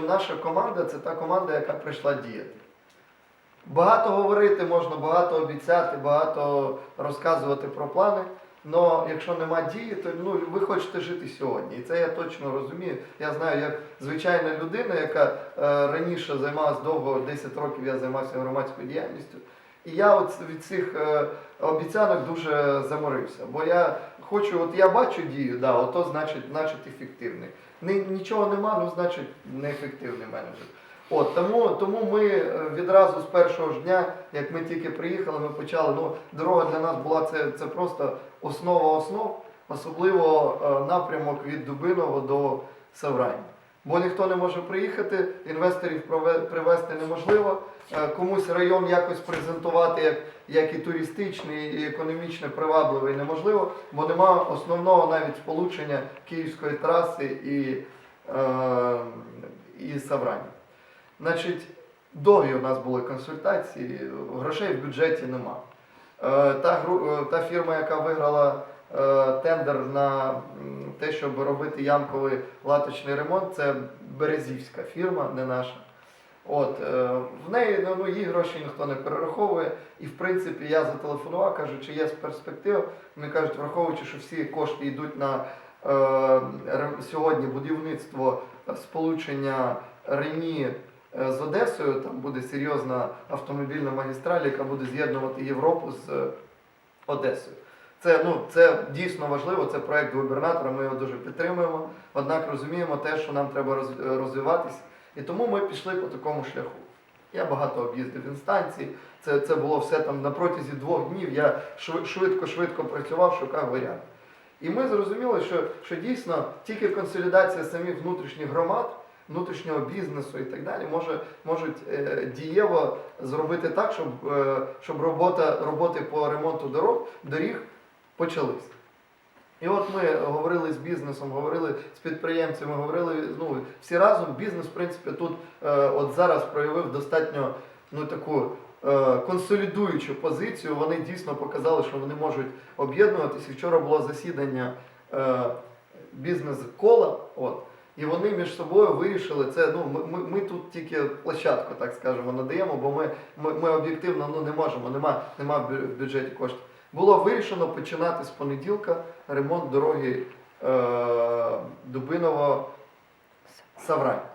що наша команда це та команда, яка прийшла діяти. Багато говорити можна, багато обіцяти, багато розказувати про плани. Але якщо нема дії, то ну, ви хочете жити сьогодні. І це я точно розумію. Я знаю, як звичайна людина, яка е, раніше займалася довго, 10 років я займався громадською діяльністю. І я от від цих е, обіцянок дуже заморився. Бо я хочу, от я бачу дію, да, ото значить, значить ефективний. Нічого нема, ну значить неефективний менеджер. От, тому, тому ми е, відразу з першого ж дня, як ми тільки приїхали, ми почали. Ну, дорога для нас була це, це просто основа основ, особливо е, напрямок від Дубиного до Саврані. Бо ніхто не може приїхати, інвесторів привезти неможливо, е, комусь район якось презентувати як, як і туристичний, і економічно привабливий неможливо, бо нема основного навіть сполучення Київської траси і, е, і Саврані. Значить, довгі у нас були консультації, грошей в бюджеті нема. Е, Та, е, та фірма, яка виграла е, тендер на те, щоб робити ямковий латочний ремонт, це Березівська фірма, не наша. От, е, в неї ну, ну, її гроші ніхто не перераховує. І в принципі я зателефонував, кажу, чи є перспектива. Вони кажуть, враховуючи, що всі кошти йдуть на е, сьогодні будівництво сполучення Рені е, з Одесою, там буде серйозна автомобільна магістраль, яка буде з'єднувати Європу з е, Одесою. Це, ну, це дійсно важливо, це проект губернатора, ми його дуже підтримуємо. Однак розуміємо те, що нам треба роз- розвиватись. І тому ми пішли по такому шляху. Я багато об'їздив інстанцій, це, це було все там на протязі двох днів. Я швидко-швидко працював, шукав варіант. І ми зрозуміли, що, що дійсно тільки консолідація самих внутрішніх громад, внутрішнього бізнесу і так далі може, можуть е, дієво зробити так, щоб, е, щоб робота, роботи по ремонту дорог, доріг почались. І от ми говорили з бізнесом, говорили з підприємцями, говорили ну, всі разом. Бізнес, в принципі, тут е, от зараз проявив достатньо ну, таку е, консолідуючу позицію. Вони дійсно показали, що вони можуть об'єднуватися. Вчора було засідання е, бізнес-кола. От, і вони між собою вирішили це. Ну, ми, ми, тут тільки площадку, так скажемо, надаємо, бо ми, ми, ми об'єктивно ну, не можемо, нема, нема в бюджеті коштів. Було вирішено починати з понеділка ремонт дороги е, Дубиново Саврань.